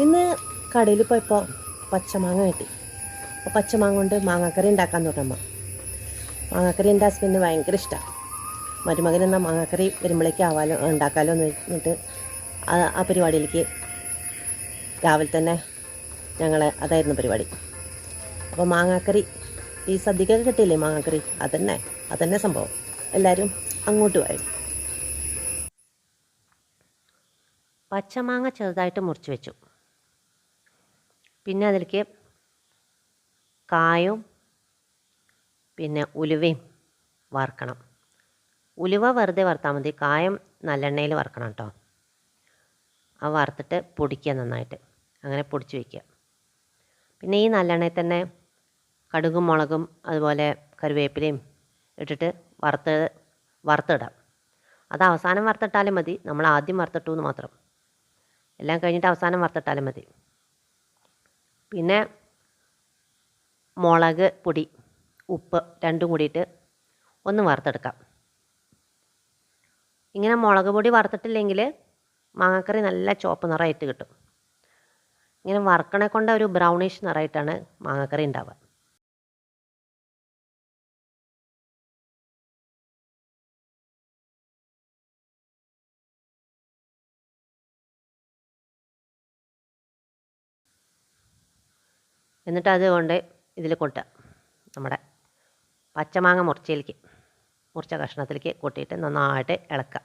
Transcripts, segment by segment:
ഇന്ന് കടയിൽ പോയപ്പോൾ പച്ചമാങ്ങ കിട്ടി. അപ്പോൾ പച്ചമാങ്ങ കൊണ്ട് മാങ്ങാക്കറി ഉണ്ടാക്കാൻ തുടങ്ങുമ്പോൾ മാങ്ങാക്കറി എന്റെ ഹസ്ബൻഡിന് ഭയങ്കര ഇഷ്ടമാണ് മരുമകൻ എന്നാൽ മാങ്ങാക്കറി വരുമ്പോഴേക്ക് ആവാലോ ഉണ്ടാക്കാലോ എന്ന് ആ ആ പരിപാടിയിലേക്ക് രാവിലെ തന്നെ ഞങ്ങൾ അതായിരുന്നു പരിപാടി. അപ്പോൾ മാങ്ങാക്കറി ഈ സദ്യക്കൊക്കെ കിട്ടിയില്ലേ മാങ്ങാക്കറി? അതന്നെ അതന്നെ സംഭവം. എല്ലാവരും അങ്ങോട്ട് പോയി. പച്ചമാങ്ങ ചെറുതായിട്ട് മുറിച്ച് വെച്ചു. പിന്നെ അതിലേക്ക് കായും പിന്നെ ഉലുവയും വറുക്കണം. ഉലുവ വെറുതെ വറുത്താൽ മതി. കായം നല്ലെണ്ണയിൽ വറുക്കണം കേട്ടോ. ആ വറുത്തിട്ട് പൊടിക്കുക നന്നായിട്ട്. അങ്ങനെ പൊടിച്ച് വയ്ക്കുക. പിന്നെ ഈ നല്ലെണ്ണയിൽ തന്നെ കടുകും മുളകും അതുപോലെ കറിവേപ്പിലയും ഇട്ടിട്ട് വറുത്ത് വറുത്തിടാം. അത് അവസാനം വറുത്തിട്ടാലും മതി. നമ്മൾ ആദ്യം വറുത്തിട്ടു എന്ന് മാത്രം. എല്ലാം കഴിഞ്ഞിട്ട് അവസാനം വറുത്തിട്ടാലും മതി. പിന്നെ മുളക് പൊടി ഉപ്പ് രണ്ടും കൂടിയിട്ട് ഒന്ന് വറുത്തെടുക്കാം. ഇങ്ങനെ മുളക് പൊടി വറുത്തിട്ടില്ലെങ്കിൽ മാങ്ങക്കറി നല്ല ചുവപ്പ് നിറമായിട്ട് കിട്ടും. ഇങ്ങനെ വറുക്കണേ കൊണ്ട് ഒരു ബ്രൗണിഷ് നിറമായിട്ടാണ് മാങ്ങക്കറി ഉണ്ടാവുക. എന്നിട്ട് അത് കൊണ്ട് ഇതിൽ കൊട്ടുക. നമ്മുടെ പച്ചമാങ്ങ മുറിച്ചയിലേക്ക് മുറിച്ച കഷ്ണത്തിലേക്ക് കൊട്ടിയിട്ട് നന്നായിട്ട് ഇളക്കുക.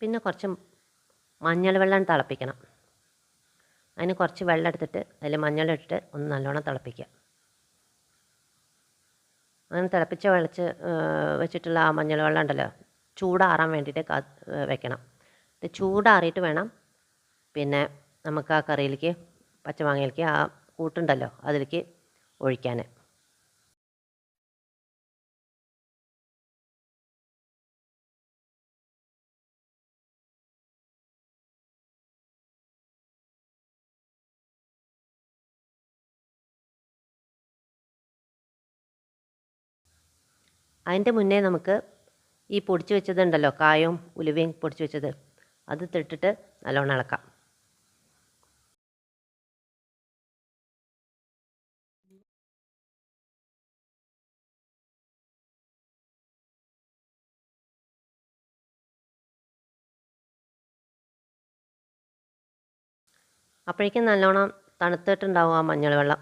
പിന്നെ കുറച്ച് മഞ്ഞൾ വെള്ളം തിളപ്പിക്കണം. അതിന് കുറച്ച് വെള്ളം എടുത്തിട്ട് അതിൽ മഞ്ഞളിട്ടിട്ട് ഒന്ന് നല്ലോണം തിളപ്പിക്കുക. അങ്ങനെ തിളപ്പിച്ച വെളിച്ച് വെച്ചിട്ടുള്ള ആ മഞ്ഞൾ വെള്ളം ഉണ്ടല്ലോ ചൂടാറാൻ വേണ്ടിയിട്ട് വെക്കണം. ഇത് ചൂടാറിയിട്ട് വേണം. പിന്നെ നമുക്ക് ആ കറിയിലേക്ക് പച്ചമാങ്ങയിലേക്ക് ആ കൂട്ടുണ്ടല്ലോ അതിലേക്ക് ഒഴിക്കാൻ അതിന്റെ മുന്നേ നമുക്ക് ഈ പൊടിച്ച് വെച്ചതുണ്ടല്ലോ കായവും ഉലുവയും പൊടിച്ച് വെച്ചത്. അത് തിട്ടിട്ട് നല്ലോണം ഇളക്കാം. അപ്പോഴേക്കും നല്ലോണം തണുത്തിട്ടുണ്ടാവും ആ മഞ്ഞൾ വെള്ളം.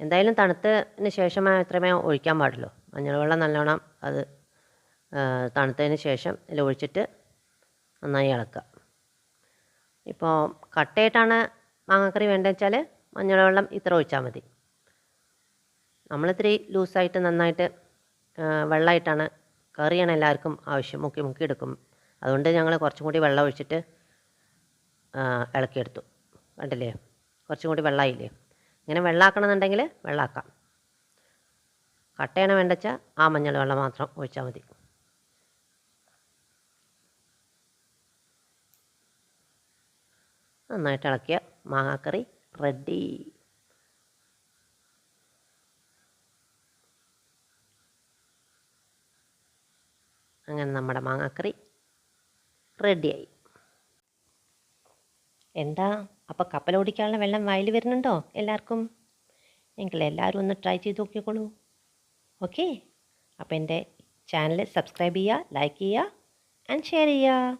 എന്തായാലും തണുത്തതിന് ശേഷം മാത്രമേ ഒഴിക്കാൻ പാടുള്ളൂ. മഞ്ഞൾ വെള്ളം നല്ലോണം അത് തണുത്തതിന് ശേഷം ഇതിൽ ഒഴിച്ചിട്ട് നന്നായി ഇളക്കുക. ഇപ്പോൾ കട്ടയായിട്ടാണ് മാങ്ങക്കറി വേണ്ടതെന്ന് വെച്ചാൽ മഞ്ഞൾ വെള്ളം ഇത്ര ഒഴിച്ചാൽ മതി. നമ്മളിത്തിരി ലൂസായിട്ട് നന്നായിട്ട് വെള്ളമായിട്ടാണ് കറിയാണ് എല്ലാവർക്കും ആവശ്യം മുക്കി മുക്കി എടുക്കും. അതുകൊണ്ട് ഞങ്ങൾ കുറച്ചും കൂടി വെള്ളം ഒഴിച്ചിട്ട് ഇളക്കിയെടുത്തു. കണ്ടില്ലേ? കുറച്ചും കൂടി വെള്ളമായില്ലേ ഇങ്ങനെ വെള്ളമാക്കണമെന്നുണ്ടെങ്കിൽ വെള്ളമാക്കാം കട്ടയാണ് വേണ്ട വെച്ചാൽ ആ മഞ്ഞൾ വെള്ളം മാത്രം ഒഴിച്ചാൽ മതി. നന്നായിട്ട് ഇളക്കിയ മാങ്ങാക്കറി റെഡി. അങ്ങനെ നമ്മുടെ മാങ്ങാക്കറി റെഡിയായി. എന്താ? അപ്പോൾ കപ്പലോടിക്കാനുള്ള വെള്ളം വയൽ വരുന്നുണ്ടോ എല്ലാവർക്കും? എങ്കിൽ എല്ലാവരും ഒന്ന് ട്രൈ ചെയ്ത് നോക്കിക്കോളൂ. ഓക്കെ അപ്പോൾ എൻ്റെ ചാനൽ സബ്സ്ക്രൈബ് ചെയ്യുക ലൈക്ക് ചെയ്യുക ആൻഡ് ഷെയർ ചെയ്യുക